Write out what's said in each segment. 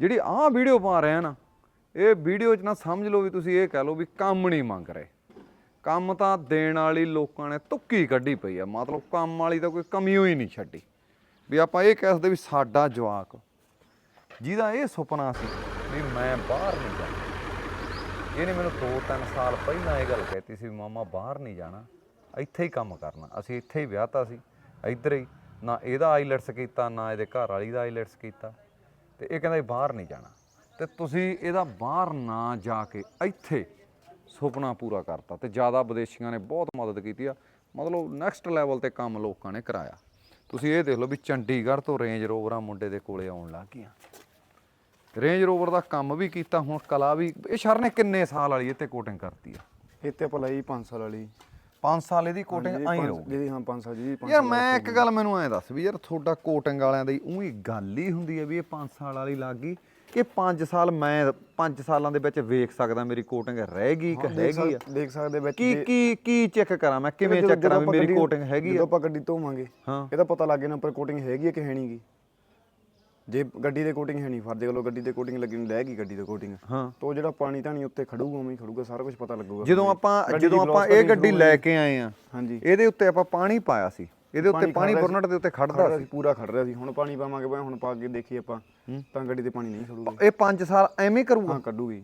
ਜਿਹੜੀ ਆਹ ਵੀਡੀਓ ਪਾ ਰਹੇ ਆ ਨਾ, ਇਹ ਵੀਡੀਓ 'ਚ ਨਾ ਸਮਝ ਲਓ ਵੀ ਤੁਸੀਂ ਇਹ ਕਹਿ ਲਓ ਵੀ ਕੰਮ ਨਹੀਂ ਮੰਗ ਰਹੇ। ਕੰਮ ਤਾਂ ਦੇਣ ਵਾਲੀ ਲੋਕਾਂ ਨੇ ਤੁੱਕੀ ਕੱਢੀ ਪਈ ਆ, ਮਤਲਬ ਕੰਮ ਵਾਲੀ ਤਾਂ ਕੋਈ ਕਮੀ ਹੋਈ ਨਹੀਂ ਛੱਡੀ। ਵੀ ਆਪਾਂ ਇਹ ਕਹਿ ਸਕਦੇ ਵੀ ਸਾਡਾ ਜਵਾਕ, ਜਿਹਦਾ ਇਹ ਸੁਪਨਾ ਸੀ ਵੀ ਮੈਂ ਬਾਹਰ ਨਹੀਂ ਜਾਣਾ। ਇਹਨੇ ਮੈਨੂੰ 2-3 ਸਾਲ ਪਹਿਲਾਂ ਇਹ ਗੱਲ ਕਹਿਤੀ ਸੀ ਵੀ ਮਾਮਾ ਬਾਹਰ ਨਹੀਂ ਜਾਣਾ, ਇੱਥੇ ਹੀ ਕੰਮ ਕਰਨਾ। ਅਸੀਂ ਇੱਥੇ ਹੀ ਵਿਆਹਤਾ ਸੀ, ਇੱਧਰ ਹੀ, ਨਾ ਇਹਦਾ ਆਈਲੈਟਸ ਕੀਤਾ, ਨਾ ਇਹਦੇ ਘਰ ਵਾਲੀ ਦਾ ਆਈਲੈਟਸ ਕੀਤਾ। ਤੇ ਇਹ ਕਹਿੰਦਾ ਵੀ ਬਾਹਰ ਨਹੀਂ ਜਾਣਾ। ਤੇ ਤੁਸੀਂ ਇਹਦਾ ਬਾਹਰ ਨਾ ਜਾ ਕੇ ਇੱਥੇ ਸੁਪਨਾ ਪੂਰਾ ਕਰਤਾ ਤੇ ਜ਼ਿਆਦਾ ਵਿਦੇਸ਼ੀਆਂ ਨੇ ਬਹੁਤ ਮਦਦ ਕੀਤੀ ਆ। ਮਤਲਬ ਨੈਕਸਟ ਲੈਵਲ ਤੇ ਕੰਮ ਲੋਕਾਂ ਨੇ ਕਰਾਇਆ। ਤੁਸੀਂ ਇਹ ਦੇਖ ਲਓ ਵੀ ਚੰਡੀਗੜ੍ਹ ਤੋਂ ਰੇਂਜ ਰੋਵਰਾਂ ਮੁੰਡੇ ਦੇ ਕੋਲੇ ਆਉਣ ਲੱਗ ਗਈਆਂ। ਰੇਂਜ ਰੋਵਰ ਦਾ ਕੰਮ ਵੀ ਕੀਤਾ, ਹੁਣ ਕਲਾ ਵੀ, ਇਹ ਸ਼ਰ ਨੇ ਕਿੰਨੇ ਸਾਲ ਵਾਲੀ ਇੱਥੇ ਕੋਟਿੰਗ ਕਰਤੀ ਆ? ਇੱਥੇ ਆਪਾਂ ਲਈ 5 ਸਾਲ ਵਾਲੀ। 5 ਸਾਲ ਇਹਦੀ ਕੋਟਿੰਗ ਆਈ ਰਹੂਗੀ। ਜਿਹਦੀ ਹਾਂ 5 ਸਾਲ ਜੀ ਯਾਰ ਮੈਂ ਇੱਕ ਗੱਲ ਮੈਨੂੰ ਐਂ ਦੱਸ ਵੀ ਯਾਰ ਤੁਹਾਡਾ ਕੋਟਿੰਗ ਵਾਲਿਆਂ ਦੀ ਉਹੀ ਗੱਲ ਹੀ ਹੁੰਦੀ ਹੈ ਵੀ ਇਹ 5 ਸਾਲ ਵਾਲੀ ਲੱਗ ਗਈ। ਕਿ 5 ਸਾਲ ਮੈਂ 5 ਸਾਲਾਂ ਦੇ ਵਿੱਚ ਵੇਖ ਸਕਦਾ ਮੇਰੀ ਕੋਟਿੰਗ ਰਹਿ ਗਈ ਕਿ ਹੈਗੀ ਆ। ਦੇਖ ਸਕਦੇ ਵਿੱਚ ਕੀ ਕੀ ਕੀ ਚੈੱਕ ਕਰਾਂ ਮੈਂ? ਕਿਵੇਂ ਜਦੋਂ- ਚੈੱਕ ਕਰਾਂ ਵੀ ਜਦੋਂ ਮੇਰੀ ਕੋਟਿੰਗ ਹੈਗੀ ਜਦੋਂ ਆ? ਆਪਾਂ ਗੱਡੀ ਧੋਵਾਂਗੇ ਹਾਂ। ਇਹਦਾ ਪਤਾ ਲੱਗ ਜਾਣਾ ਪਰ ਕੋਟਿੰਗ ਹੈਗੀ ਹੈ ਕਿ ਹੈ ਨਹੀਂਗੀ ਜੇ ਗੱਡੀ ਦੇ ਕੋਟਿੰਗ ਹੈ ਨਹੀਂ ਫਰਜ਼ ਕਰੋ ਗੱਡੀ ਤੇ ਕੋਟਿੰਗ ਲੱਗੀ ਨਹੀਂ ਲੈਗੀ ਗੱਡੀ ਤੇ ਕੋਟਿੰਗ ਹਾਂ। ਤੋ ਜਿਹੜਾ ਪਾਣੀ ਧਾਣੀ ਉੱਤੇ ਖੜੂਗਾ ਉਵੇਂ ਹੀ ਖੜੂਗਾ ਸਾਰਾ ਕੁਝ ਪਤਾ ਲੱਗੂਗਾ। ਜਦੋਂ ਆਪਾਂ ਜਦੋਂ ਦੀ ਆਪਾਂ ਇਹ ਗੱਡੀ ਲੈ ਕੇ ਆਏ ਆ ਹਾਂਜੀ। ਇਹਦੇ ਉੱਤੇ ਆਪਾਂ ਪਾਣੀ ਪਾਇਆ ਸੀ। ਇਹਦੇ ਉੱਤੇ ਪਾਣੀ ਬੁਰਨਟ ਦੇ ਉੱਤੇ ਖੜ ਖੜਦਾ ਸੀ। ਪੂਰਾ ਖੜ ਰਿਹਾ ਸੀ। ਹੁਣ ਪਾਣੀ ਪਾਵਾਂਗੇ ਹੁਣ ਪਾ ਕੇ ਦੇਖੀਏ ਆਪਾਂ ਤਾਂ ਗੱਡੀ ਤੇ ਪਾਣੀ ਨਹੀਂ ਖੜੂਗਾ। ਇਹ 5 ਸਾਲ ਐਵੇਂ ਕਰੂਗਾ? ਹਾਂ ਕੱਢੂਗੀ।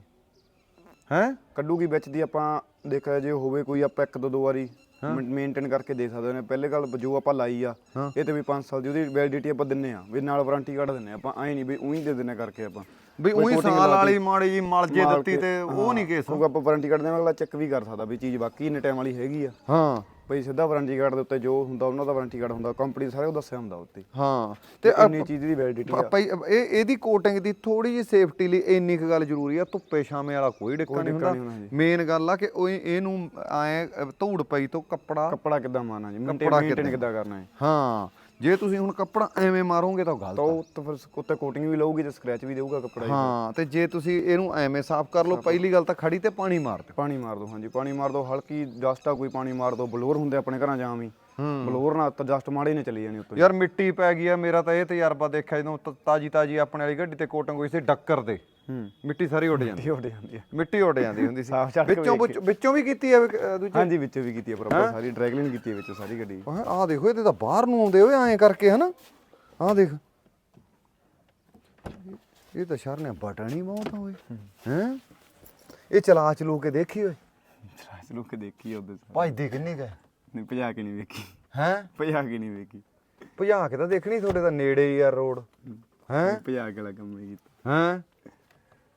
ਹੈ? ਕੱਢੂਗੀ ਵਿੱਚ ਦੀ ਆਪਾਂ ਦੇਖਿਆ ਜੇ ਹੋਵੇ ਕੋਈ ਆਪਾਂ ਇੱਕ ਦੋ ਦੋ ਵਾਰੀ ਮੇਨਟੇਨ ਕਰਕੇ ਦੇ ਸਕਦੇ ਨੇ। ਪਹਿਲੇ ਗੱਲ ਜੋ ਆਪਾਂ ਲਾਈ ਆ ਹਾਂ। ਇਹ ਤੇ ਵੀ 5 ਸਾਲ ਦੀ ਉਹਦੀ ਵੈਲਿਡਿਟੀ ਆਪਾਂ ਦਿੰਨੇ ਆ। ਵੀ ਨਾਲ ਵਾਰੰਟੀ ਕੱਢ ਦਿੰਨੇ ਆ। ਆਪਾਂ ਐ ਨਹੀਂ ਵੀ ਉਹੀ ਦੇ ਦਿੰਨੇ ਕਰਕੇ ਆਪਾਂ। ਵੀ ਉਹੀ ਸਾਲ ਵਾਲੀ ਮਾੜੀ ਜੀ ਮਲ ਜੇ ਦਿੱਤੀ ਕੇ, ਤੇ ਉਹ ਨਹੀਂ ਕੇਸ ਉਹ ਆਪਾਂ ਵਾਰੰਟੀ ਕੱਢਦੇ ਆ ਅਗਲਾ ਚੈੱਕ ਵੀ ਕਰ ਸਕਦਾ ਵੀ ਚੀਜ਼ ਵਾਕਈ ਇੰਨੇ ਟਾਈਮ ਵਾਲੀ ਹੈਗੀ ਆ। ਹਾਂ। ਬਈ ਸਿੱਧਾ ਵਾਰੰਟੀ ਕਾਰਡ ਦੇ ਉੱਤੇ ਜੋ ਹੁੰਦਾ ਉਹਨਾਂ ਦਾ ਵਾਰੰਟੀ ਕਾਰਡ ਹੁੰਦਾ ਕੰਪਨੀ ਸਾਰੇ ਉਹ ਦੱਸਿਆ ਹੁੰਦਾ ਉੱਤੇ। ਹਾਂ ਤੇ ਇੰਨੀ ਚੀਜ਼ ਦੀ ਵੈਲਿਡਿਟੀ ਆ। ਭਾਈ ਇਹ ਇਹਦੀ ਕੋਟਿੰਗ ਦੀ ਥੋੜੀ ਜਿਹੀ ਸੇਫਟੀ ਲਈ ਇੰਨੀ ਕੁ ਗੱਲ ਜ਼ਰੂਰੀ ਆ ਧੁੱਪੇ ਛਾਵੇਂ ਵਾਲਾ ਕੋਈ ਡਿੱਕਾ ਨਹੀਂ ਹੁੰਦਾ। ਮੇਨ ਗੱਲ ਆ ਕਿ ਉਹ ਇਹਨੂੰ ਐ ਧੂੜ ਪਈ ਤੋਂ ਕੱਪੜਾ ਕੱਪੜਾ ਕਿੱਦਾਂ ਮਾਰਨਾ ਜੀ? ਮੇਨਟੇਨ ਕਿੱਦਾਂ? ਕਰਨਾ ਹੈ ਹਾਂ। ਜੇ ਤੁਸੀਂ ਹੁਣ ਕੱਪੜਾ ਐਵੇਂ ਮਾਰੋਗੇ ਤਾਂ ਗਲਤ ਤਾਂ। ਉਹ ਤਾਂ ਫਿਰ ਉੱਤੇ ਕੋਟਿੰਗ ਵੀ ਲਊਗੀ ਤੇ ਸਕ੍ਰੈਚ ਵੀ ਦੇਊਗਾ ਕੱਪੜਾ ਹਾਂ। ਤੇ ਜੇ ਤੁਸੀਂ ਇਹਨੂੰ ਐਵੇਂ ਸਾਫ਼ ਕਰ ਲਓ ਪਹਿਲੀ ਗੱਲ ਤਾਂ ਖੜੀ ਤੇ ਪਾਣੀ ਮਾਰ ਦਿਓ। ਪਾਣੀ ਮਾਰ ਦੋ ਹਾਂਜੀ ਪਾਣੀ ਮਾਰ ਦੋ ਹਲਕੀ ਜਸਟ ਆ ਕੋਈ ਪਾਣੀ ਮਾਰ ਦੋ ਬਲੋਰ ਹੁੰਦੇ ਆਪਣੇ ਘਰਾਂ ਜਾਂ ਵੀ ਬਲੋਰ ਨਾਲ ਤਾਂ ਜਸਟ ਮਾੜੇ ਨੇ ਚਲੀ ਜਾਣੀ ਉੱਤੇ ਯਾਰ ਮਿੱਟੀ ਪੈ ਗਈ ਆ ਮੇਰਾ ਤਾਂ ਇਹ ਤਜਰਬਾ ਦੇਖਿਆ ਜਦੋਂ ਤਾਜੀ ਤਾਜੀ ਆਪਣੇ ਵਾਲੀ ਗੱਡੀ ਤੇ ਕੋਟਿੰਗ ਹੋਈ ਸੀ ਡੱਕਰ ਦੇ। ਹੂੰ। ਮਿੱਟੀ ਸਾਰੀ ਉੱਡ ਜਾਂਦੀ। ਇਹ ਉੱਡ ਜਾਂਦੀ ਹੈ ਮਿੱਟੀ ਉੱਡ ਜਾਂਦੀ ਹੁੰਦੀ ਸੀ। ਵਿੱਚੋਂ ਵਿੱਚੋਂ ਵੀ ਕੀਤੀ ਅਹ ਦੂਜੀ? ਹਾਂਜੀ ਵਿੱਚੋਂ ਵੀ ਕੀਤੀ ਹੈ? ਪ੍ਰੋਪਰ ਸਾਰੀ ਡਰੈਗਲਿੰਗ ਕੀਤੀ ਹੈ ਵਿੱਚੋਂ ਸਾਰੀ ਗੱਡੀ। ਆਹ ਦੇਖੋ ਇਹਦੇ ਤਾਂ ਬਾਹਰ ਨੂੰ ਆਉਂਦੇ ਓਏ ਐਂ ਕਰਕੇ ਹਨਾ? ਆਹ ਦੇਖ। ਇਹ ਤਾਂ ਸ਼ਰ ਨੇ ਬਟਨ ਹੀ ਬਹੁਤ ਓਏ। ਹੈ? ਇਹ ਚਲਾ ਚਲੂ ਕੇ ਦੇਖੀ ਓਏ? ਚਲਾਚ ਲੋਕ ਕੇ ਦੇਖੀ ਉਹਦੇ ਭਜਦੀ ਕਿੰਨੀ ਗਏ ਨਹੀਂ ਭਜਾ ਕੇ ਨਹੀਂ ਵੇਖੀ। ਹੈ? ਭਜਾ ਕੇ ਨਹੀਂ ਵੇਖੀ। ਭਜਾ ਕੇ ਤਾਂ ਦੇਖਣੀ ਤੁਹਾਡੇ ਤਾਂ ਨੇੜੇ ਹੀ ਆ ਰੋਡ। ਹੈ? ਭਜਾ ਕੇ ਵਾਲਾ ਕੰਮ ਨਹੀਂ ਕੀਤਾ। ਹੈ?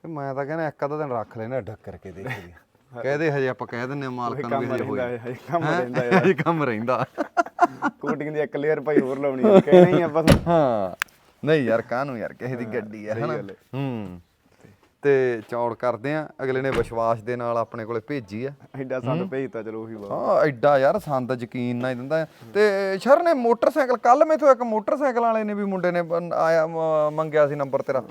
ਮੈਂ ਤਾਂ ਕਹਿੰਦਾ ਇੱਕ ਅੱਧਾ ਦਿਨ ਰੱਖ ਲੈਣਾ ਢੱਕ ਕਰਕੇ ਦੇਖ ਲਈ। ਕਹਦੇ ਹਜੇ ਆਪਾਂ ਕਹਿ ਦਿੰਨੇ ਆ ਮਾਲਕਾਂ ਨੂੰ ਵੀ ਹਜੇ ਰਹਿੰਦਾ ਹੋਈ ਹੈ ਕੰਮ ਹੈਂ? ਰਹਿੰਦਾ ਹੈ ਹਜੇ ਕੰਮ ਰਹਿੰਦਾ। ਕੋਟਿੰਗ ਦੀ ਇੱਕ ਲੇਅਰ ਭਾਈ ਹੋਰ ਲਾਉਣੀ ਹੈ ਕਹਿਣਾ ਹੀ ਆਪਾਂ। ਹਾਂ। ਨਹੀਂ ਯਾਰ ਕਾਹਨੂੰ ਯਾਰ ਕਿਸੇ ਦੀ ਗੱਡੀ ਸਹੀ ਹਨਾ? ਹੈ। ਤੇ ਚੌੜ ਕਰਦੇ ਆ। ਅਗਲੇ ਨੇ ਵਿਸ਼ਵਾਸ ਦੇ ਨਾਲ ਆਪਣੇ ਕੋਲੇ ਭੇਜੀ ਆ। ਐਡਾ ਸਾਨੂੰ ਭੇਜਤਾ ਚਲੋ ਉਹੀ ਬਾਤ। ਹਾਂ ਐਡਾ ਯਾਰ ਸੰਦ ਯਕੀਨ ਨਾ ਹੀ ਦਿੰਦਾ। ਤੇ ਸ਼ਰ ਨੇ ਮੋਟਰਸਾਈਕਲ ਕੱਲ ਮੈਥੋਂ ਇੱਕ ਮੋਟਰਸਾਈਕਲ ਵਾਲੇ ਨੇ ਵੀ ਮੁੰਡੇ ਨੇ ਆਇਆ ਮੰਗਿਆ ਸੀ ਨੰਬਰ ਤੇਰਾ।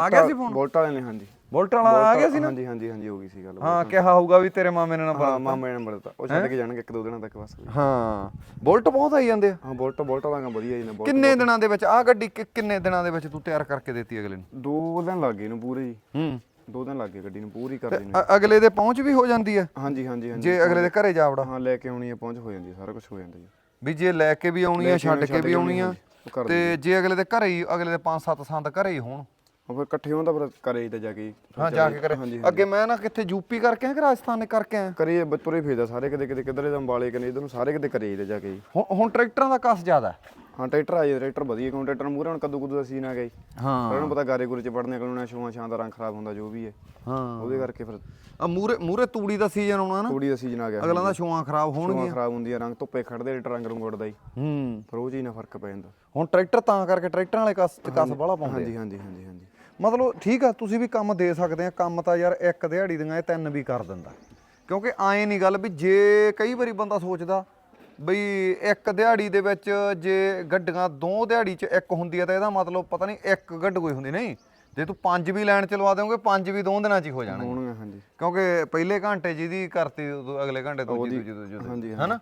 ਆ ਗਿਆ ਸੀ ਫੋਨ ਬੋਲਟ ਵਾਲੇ ਨੇ ਹਾਂਜੀ। ਬੋਲਟ ਵਾਲਾ ਆ ਗਿਆ ਸੀ ਨਾ? ਹਾਂਜੀ ਹਾਂਜੀ ਹਾਂਜੀ ਹੋ ਗਈ ਸੀ ਗੱਲ ਹਾਂ ਕਿਹਾ ਹੋਊਗਾ ਵੀ ਤੇਰੇ ਮਾਮੇ ਨੇ ਨੰਬਰ ਹਾਂ ਮਾਮਾ ਨੇ ਨੰਬਰ ਦਿੱਤਾ ਉਹ ਛੱਡ ਕੇ ਜਾਣਗੇ ਇੱਕ ਦੋ ਦਿਨਾਂ ਤੱਕ ਬਸ। ਹਾਂ ਬੁਲਟ ਬਹੁਤ ਆਈ ਜਾਂਦੇ ਆ। ਹਾਂ ਬੋਲਟ ਬੋਲਟ ਵਾਲਾ ਕੰਮ ਵਧੀਆ ਜੀ ਨੇ ਬਹੁਤ ਕਿੰਨੇ ਦਿਨਾਂ ਦੇ ਵਿੱਚ ਆ ਗੱਡੀ ਕਿੰਨੇ ਦਿਨਾਂ ਦੇ ਵਿੱਚ ਤੂੰ ਤਿਆਰ ਕਰਕੇ ਦਿੱਤੀ ਅਗਲੇ ਨੂੰ? ਦੋ ਦਿਨ ਲੱਗ ਗਏ ਨੂੰ ਪੂਰੇ ਜੀ। ਹੂੰ। ਦੋ ਦਿਨ ਲੱਗ ਗੱਡੀ ਨੂੰ ਪੂਰੀ ਕਰਦੀ ਨੂੰ। ਅ- ਅਗਲੇ ਦੇ ਪਹੁੰਚ ਵੀ ਹੋ ਜਾਂਦੀ ਆ? ਹਾਂਜੀ ਹਾਂਜੀ ਹਾਂਜੀ। ਜੇ ਅਗਲੇ ਦੇ ਘਰੇ ਜਾਵੜਾ ਹਾਂ ਲੈ ਕੇ ਆਉਣੀ ਹੈ ਪਹੁੰਚ ਹੋ ਜਾਂਦੀ ਹੈ ਸਾਰਾ ਕੁਝ ਹੋ ਜਾਂਦਾ ਜੀ। ਵੀ ਜੇ ਲੈ ਕੇ ਵੀ ਆਉਣੀ ਆ ਛੱਡ ਕੇ ਵੀ ਆਉਣੀ ਆ ਕਰ ਤੇ ਜੇ ਅਗਲੇ ਦੇ ਘਰੇ ਹੀ ਅਗਲੇ ਦੇ 5-7 ਸੰਦ ਘਰੇ ਹੀ ਹੋਣ। ਉਹ ਫਿਰ ਇਕੱਠੇ ਹੋਣ ਤਾਂ ਫਿਰ ਕਰੇ ਤੇ ਜਾ ਕੇ ਹਾਂ। ਜਾ ਕੇ ਕਰੇ। ਹਾਂਜੀ ਅੱਗੇ ਮੈਂ ਨਾ ਕਿੱਥੇ ਯੂਪੀ ਕਰਕੇ ਆਇਆ ਕਿ ਰਾਜਸਥਾਨ ਨੇ ਕਰਕੇ ਆਇਆ? ਕਰੀਏ ਬਤੁਰੇ ਫੇਦਾ ਸਾਰੇ ਕਿਤੇ ਕਿਤੇ ਕਿਧਰੇ ਦਾ ਅੰਬਾਲੇ ਕਨੇ ਇਧਰ ਨੂੰ ਸਾਰੇ ਕਿਤੇ ਕਰੇ ਤੇ ਜਾ ਕੇ ਜੀ। ਹੁਣ ਹੁਣ ਟਰੈਕਟਰਾਂ ਦਾ ਕਸ ਜ਼ਿਆਦਾ ਹੈ। ਹਾਂ ਟਰੈਕਟਰ ਆ ਜੀ ਟਰੈਕਟਰ ਵਧੀਆ ਕਿਉਂ? ਟਰੈਕਟਰ ਮੂਰੇ ਹੁਣ ਕੱਦੂ ਕੁੱਦੂ ਦਾ ਸੀਨ ਆ ਹਾਂ। ਉਹਨਾਂ ਨੂੰ ਪਤਾ ਗਾਰੇ ਗੁਰੇ ਚ ਵੜਨੇ ਕੋਲ ਛੂਆਂ ਛਾਂ ਦਾ ਰੰਗ ਖਰਾਬ ਹੁੰਦਾ ਜੋ ਵੀ ਹੈ। ਹਾਂ। ਉਹਦੇ ਕਰਕੇ ਫਿਰ ਆ ਮੂਰੇ ਮੂਰੇ ਤੂੜੀ ਦਾ ਸੀਜ਼ਨ ਆਉਣਾ ਨਾ। ਥੋੜੀ ਦਾ ਸੀਜ਼ਨ ਆ ਗਿਆ ਅਗਲਾ ਦਾ ਛੂਆਂ ਖਰਾਬ ਛੂਆਂ ਹੋਣਗੀਆਂ। ਖਰਾਬ ਹੁੰਦੀ ਆ ਰੰਗ ਧੁੱਪੇ ਖੜਦੇ ਰੰਗ ਰੰਗ ਉੱਡਦਾ ਜੀ। ਹੂੰ। ਫਿਰ ਉਹ ਚੀਜ਼ ਨਾਲ ਫ਼ਰਕ ਪੈ ਜਾਂਦਾ। ਹੁਣ ਟਰੈਕਟਰ ਤਾਂ ਕਰਕੇ ਟਰੈਕਟਰਾਂ ਵਾਲੇ ਕਸ ਕਸ ਬਾਹਲਾ ਪਾਉਂਦੇ ਆ। ਹਾਂਜੀ ਹਾਂਜੀ ਹਾਂਜੀ ਹਾਂਜੀ। ਮਤਲਬ ਠੀਕ ਆ ਤੁਸੀਂ ਵੀ ਕੰਮ ਦੇ ਸਕਦੇ ਆ ਕੰਮ ਤਾਂ ਯਾਰ ਇੱਕ ਦਿਹਾੜੀ ਦੀਆਂ ਇਹ ਤਿੰਨ ਵੀ ਕਰ ਦਿੰਦਾ। ਕਿਉਂਕਿ ਆਏ ਨਹੀਂ ਗੱਲ ਵੀ ਜੇ ਕਈ ਵਾਰੀ ਬੰਦਾ ਸੋਚਦਾ ਬਈ ਇੱਕ ਦਿਹਾੜੀ ਦੇ ਵਿੱਚ ਜੇ ਗੱਡੀਆਂ ਦੋ ਦਿਹਾੜੀ 'ਚ ਇੱਕ ਹੁੰਦੀ ਆ ਤਾਂ ਇਹਦਾ ਮਤਲਬ ਪਤਾ ਨਹੀਂ ਇੱਕ ਗੱਡ ਕੋਈ ਹੁੰਦੀ ਨਹੀਂ। ਜੇ ਤੂੰ ਪੰਜ ਵੀ ਲਾਈਨ ਚਲਵਾ ਦੇਵੋਗੇ ਪੰਜ ਵੀ ਦੋ ਦਿਨਾਂ 'ਚ ਹੀ ਹੋ ਜਾਣਗੇ ਹੋਣਗੇ ਹਾਂਜੀ। ਕਿਉਂਕਿ ਪਹਿਲੇ ਘੰਟੇ ਜਿਹਦੀ ਕਰਤੀ ਉਦੋਂ ਅਗਲੇ ਘੰਟੇ ਦੂਜੀ ਦੂਜੀ ਦੂਜੀ ਹਾਂਜੀ, ਹਨਾ?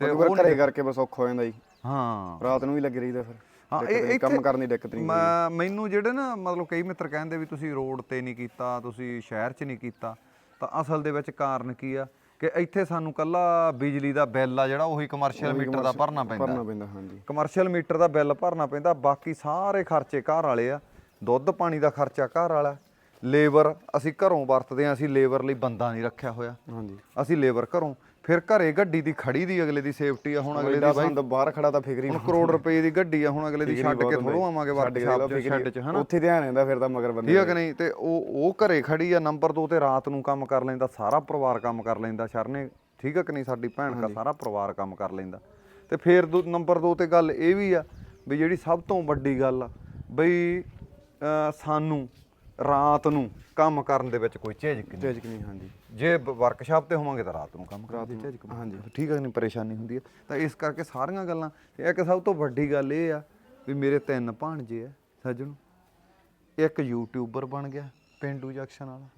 ਤੇ ਉਹ ਘਰੇ ਕਰਕੇ ਬਸ ਔਖਾ ਹੋ ਜਾਂਦਾ ਜੀ। ਹਾਂ। ਰਾਤ ਨੂੰ ਵੀ ਲੱਗੇ ਰਹੀਦਾ ਫਿਰ। ਹਾਂ ਇਹ ਕੰਮ ਕਰਨ ਦੀ ਦਿੱਕਤ ਨਹੀਂ ਮੈਂ- ਮੈਨੂੰ ਜਿਹੜੇ ਨਾ ਮਤਲਬ ਕਈ ਮਿੱਤਰ ਕਹਿੰਦੇ ਵੀ ਤੁਸੀਂ ਰੋਡ ਤੇ ਨਹੀਂ ਕੀਤਾ ਤੁਸੀਂ ਸ਼ਹਿਰ 'ਚ ਨਹੀਂ ਕੀਤਾ ਤਾਂ ਅਸਲ ਦੇ ਵਿੱਚ ਕਾਰਨ ਕੀ ਆ? ਕਿ ਇੱਥੇ ਸਾਨੂੰ ਕੱਲਾ ਬਿਜਲੀ ਦਾ ਬਿੱਲ ਆ ਜਿਹੜਾ ਉਹੀ ਕਮਰਸ਼ੀਅਲ ਮੀਟਰ ਦਾ ਭਰਨਾ ਪੈਂਦਾ। ਭਰਨਾ ਪੈਂਦਾ ਹਾਂਜੀ। ਕਮਰਸ਼ੀਅਲ ਮੀਟਰ ਦਾ ਬਿੱਲ ਭਰਨਾ ਪੈਂਦਾ ਬਾਕੀ ਸਾਰੇ ਖਰਚੇ ਘਰ ਵਾਲੇ ਆ। ਦੁੱਧ ਪਾਣੀ ਦਾ ਖਰਚਾ ਘਰ ਵਾਲਾ। ਲੇਬਰ ਅਸੀਂ ਘਰੋਂ ਵਰਤਦੇ ਆ ਅਸੀਂ ਲੇਬਰ ਲਈ ਬੰਦਾ ਨਹੀਂ ਰੱਖਿਆ ਹੋਇਆ। ਹਾਂਜੀ। ਅਸੀਂ ਲੇਬਰ ਘਰੋਂ ਫਿਰ ਘਰੇ ਗੱਡੀ ਦੀ ਖੜੀ ਦੀ ਅਗਲੇ ਦੀ ਸੇਫਟੀ ਆ ਹੁਣ ਅਗਲੇ ਦੀ ਬਾਈ ਬਾਹਰ ਖੜਾ ਤਾਂ ਫਿਕਰੀ ਹੁਣ ਕਰੋੜ ਰੁਪਏ ਦੀ ਗੱਡੀ ਆ ਹੁਣ ਅਗਲੇ ਦੀ ਛੱਡ ਕੇ ਥੋੜੋ ਆਵਾਂਗੇ ਵਰਕਸ਼ਾਪ 'ਚ ਸ਼ੈੱਡ 'ਚ ਹਨਾ? ਉੱਥੇ ਧਿਆਨ ਰਹਿੰਦਾ ਫਿਰ ਤਾਂ ਮਗਰ ਬੰਦੇ ਠੀਕ ਹੈ ਨਹੀਂ? ਤੇ ਉਹ ਉਹ ਘਰੇ ਖੜੀ ਆ ਨੰਬਰ 2 ਤੇ ਰਾਤ ਨੂੰ ਕੰਮ ਕਰ ਲੈਂਦਾ ਸਾਰਾ ਪਰਿਵਾਰ ਕੰਮ ਕਰ ਲੈਂਦਾ ਸ਼ਰਨੇ। ਠੀਕ ਹੈ ਕਿ ਨਹੀਂ? ਸਾਡੀ ਭੈਣ ਦਾ ਸਾਰਾ ਪਰਿਵਾਰ ਕੰਮ ਕਰ ਲੈਂਦਾ। ਤੇ ਫਿਰ ਨੰਬਰ 2 ਤੇ ਗੱਲ ਇਹ ਵੀ ਆ ਵੀ ਜਿਹੜੀ ਸਭ ਤੋਂ ਵੱਡੀ ਗੱਲ ਆ ਬਈ ਸਾਨੂੰ ਰਾਤ ਨੂੰ ਕੰਮ ਕਰਨ ਦੇ ਵਿੱਚ ਕੋਈ ਝਿਜਕ ਨਹੀਂ। ਤੇਜ ਨਹੀਂ ਹਾਂਜੀ। ਜੇ ਵਰਕਸ਼ਾਪ ਤੇ ਹੋਵਾਂਗੇ ਤਾਂ ਰਾਤ ਨੂੰ ਕੰਮ ਕਰਾਦੇ ਝਿਜਕ ਹਾਂਜੀ। ਠੀਕ ਹੈ ਨਹੀਂ? ਪਰੇਸ਼ਾਨੀ ਹੁੰਦੀ ਹੈ ਤਾਂ ਇਸ ਕਰਕੇ ਸਾਰੀਆਂ ਗੱਲਾਂ ਤੇ ਇੱਕ ਸਭ ਤੋਂ ਵੱਡੀ ਗੱਲ ਇਹ ਆ ਵੀ ਮੇਰੇ ਤਿੰਨ ਭਾਣਜੇ ਆ ਸੱਜਣੋ। ਇੱਕ ਯੂਟਿਊਬਰ ਬਣ ਗਿਆ ਪਿੰਡੂ ਜੰਕਸ਼ਨ ਵਾਲਾ।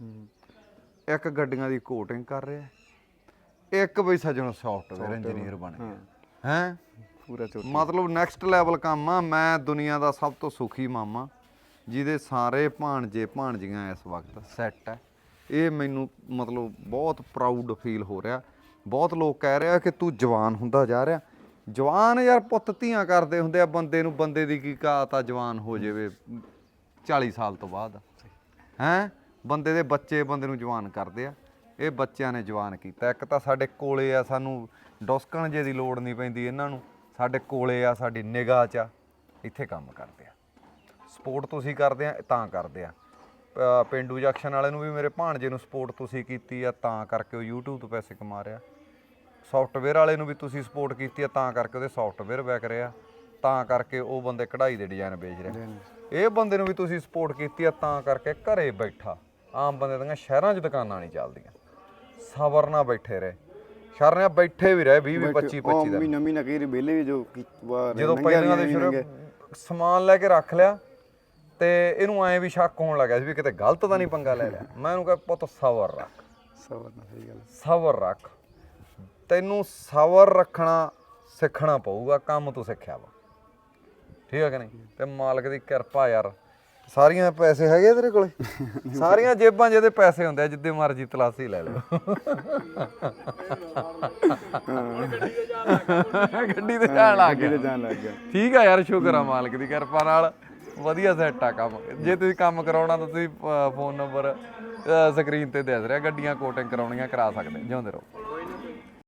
ਇੱਕ ਗੱਡੀਆਂ ਦੀ ਕੋਟਿੰਗ ਕਰ ਰਿਹਾ। ਇੱਕ ਬਈ ਸੱਜਣੋ ਸੌਫਟਵੇਅਰ ਇੰਜੀਨੀਅਰ ਬਣ ਗਿਆ। ਹੈ। ਪੂਰਾ ਚੋ ਮਤਲਬ ਨੈਕਸਟ ਲੈਵਲ ਕੰਮ ਆ ਮੈਂ ਦੁਨੀਆ ਦਾ ਸਭ ਤੋਂ ਸੁਖੀ ਮਾਮਾ ਜਿਹਦੇ ਸਾਰੇ ਭਾਣਜੇ ਭਾਣਜੀਆਂ ਇਸ ਵਕਤ ਸੈੱਟ ਹੈ ਇਹ ਮੈਨੂੰ ਮਤਲਬ ਬਹੁਤ ਪ੍ਰਾਊਡ ਫੀਲ ਹੋ ਰਿਹਾ। ਬਹੁਤ ਲੋਕ ਕਹਿ ਰਿਹਾ ਕਿ ਤੂੰ ਜਵਾਨ ਹੁੰਦਾ ਜਾ ਰਿਹਾ। ਜਵਾਨ ਯਾਰ ਪੁੱਤ ਧੀਆਂ ਕਰਦੇ ਹੁੰਦੇ ਆ, ਬੰਦੇ ਨੂੰ ਬੰਦੇ ਦੀ ਕੀ ਕਾਤ ਆ, ਜਵਾਨ ਹੋ ਜਾਵੇ 40 ਸਾਲ ਤੋਂ ਬਾਅਦ। ਹੈਂ? ਬੰਦੇ ਦੇ ਬੱਚੇ ਬੰਦੇ ਨੂੰ ਜਵਾਨ ਕਰਦੇ ਆ। ਇਹ ਬੱਚਿਆਂ ਨੇ ਜਵਾਨ ਕੀਤਾ। ਇੱਕ ਤਾਂ ਸਾਡੇ ਕੋਲੇ ਆ, ਸਾਨੂੰ ਡੋਸਕਣ ਜੇ ਦੀ ਲੋੜ ਨਹੀਂ ਪੈਂਦੀ ਇਹਨਾਂ ਨੂੰ। ਸਾਡੇ ਕੋਲੇ ਆ, ਸਾਡੀ ਨਿਗਾਹ 'ਚ ਆ। ਇੱਥੇ ਕੰਮ ਕਰਦੇ ਆ। ਸਪੋਰਟ ਤੁਸੀਂ ਕਰਦੇ ਆ, ਤਾਂ ਕਰਦੇ ਆ। ਅ, ਪਿੰਡੂ ਜੰਕਸ਼ਨ ਵਾਲੇ ਨੂੰ ਵੀ ਮੇਰੇ ਭਾਣਜੇ ਨੂੰ ਸਪੋਰਟ ਤੁਸੀਂ ਕੀਤੀ ਆ ਤਾਂ ਕਰਕੇ ਉਹ YouTube ਤੋਂ ਪੈਸੇ ਕਮਾ ਰਿਹਾ। ਸੌਫਟਵੇਅਰ ਵਾਲੇ ਨੂੰ ਵੀ ਤੁਸੀਂ ਸਪੋਰਟ ਕੀਤੀ ਆ ਤਾਂ ਕਰਕੇ ਉਹਦੇ ਸੌਫਟਵੇਅਰ ਵਿਕ ਰਿਹਾ ਤਾਂ ਕਰਕੇ ਉਹ ਬੰਦੇ ਕਢਾਈ ਦੇ ਡਿਜ਼ਾਈਨ ਵੇਚ ਰਿਹਾ ਇਹ ਬੰਦੇ ਨੂੰ ਵੀ ਤੁਸੀਂ ਸਪੋਰਟ ਕੀਤੀ ਆ ਤਾਂ ਕਰਕੇ ਘਰੇ ਬੈਠਾ। ਆਮ ਬੰਦੇ ਦੀਆਂ ਸ਼ਹਿਰਾਂ 'ਚ ਦੁਕਾਨਾਂ ਨਹੀਂ ਚੱਲਦੀਆਂ। ਸਬਰ ਨਾਲ ਬੈਠੇ ਰਹੇ। ਸ਼ਰਨਿਆ ਬੈਠੇ ਵੀ ਰਹੇ 20 20 25 25 ਦਿਨ ਮਹੀਨਾ ਮਹੀਨਾ ਕਈ ਵੇਲੇ ਵੀ ਜੋ ਕੀ- ਜਦੋਂ ਲੰਘਿਆ ਪਹਿਲਾਂ ਦੇ ਨਹੀਂ ਸ਼ੁਰੂ ਲੰਘਿਆ। ਸਮਾਨ ਲੈ ਕੇ ਰੱਖ ਲਿਆ ਤੇ ਇਹਨੂੰ ਐਂ ਵੀ ਸ਼ੱਕ ਹੋਣ ਲੱਗਾ ਸੀ ਵੀ ਕਿਤੇ ਗਲਤ ਤਾਂ ਨਹੀਂ ਪੰਗਾ ਲੈ ਲਿਆ। ਮੈਂ ਇਹਨੂੰ ਕਿਹਾ ਪੁੱਤ ਸਬਰ ਰੱਖ। ਸਬਰ ਨਾਲ ਸਹੀ ਗੱਲ ਸਬਰ ਰੱਖ। ਤੈਨੂੰ ਸਬਰ ਰੱਖਣਾ ਸਿੱਖਣਾ ਪਊਗਾ ਕੰਮ ਤੂੰ ਸਿੱਖਿਆ ਵਾ। ਠੀਕ ਹੈ ਕਿ ਨਹੀਂ? ਤੇ ਮਾਲਕ ਦੀ ਕਿਰਪਾ ਯਾਰ। ਸਾਰੀਆਂ ਪੈਸੇ ਹੈਗੇ ਤੇਰੇ ਕੋਲੇ? ਸਾਰੀਆਂ ਜੇਬਾਂ ਜਿਹਦੇ ਪੈਸੇ ਹੁੰਦੇ ਆ ਜਿੱਦੇ ਮਰਜ਼ੀ ਤਲਾਸੀ ਲੈ ਲੈ ਗੱਡੀ ਤੇ ਜਾਣ ਲੱਗ ਗਿਆ। ਠੀਕ ਆ ਯਾਰ ਸ਼ੁਕਰ ਆ ਮਾਲਕ ਦੀ ਕਿਰਪਾ ਨਾਲ। ਵਧੀਆ ਸੈੱਟ ਆ ਕੰਮ। ਜੇ ਤੁਸੀਂ ਕੰਮ ਕਰਾਉਣਾ ਤਾਂ ਤੁਸੀਂ ਫੋਨ ਨੰਬਰ ਸਕਰੀਨ ਤੇ ਦੱਸ ਰਿਹਾ ਗੱਡੀਆਂ ਕੋਟਿੰਗ ਕਰਾਉਣੀਆਂ ਕਰਾ ਸਕਦੇ ਜਿਉਂਦੇ ਰਹੋ।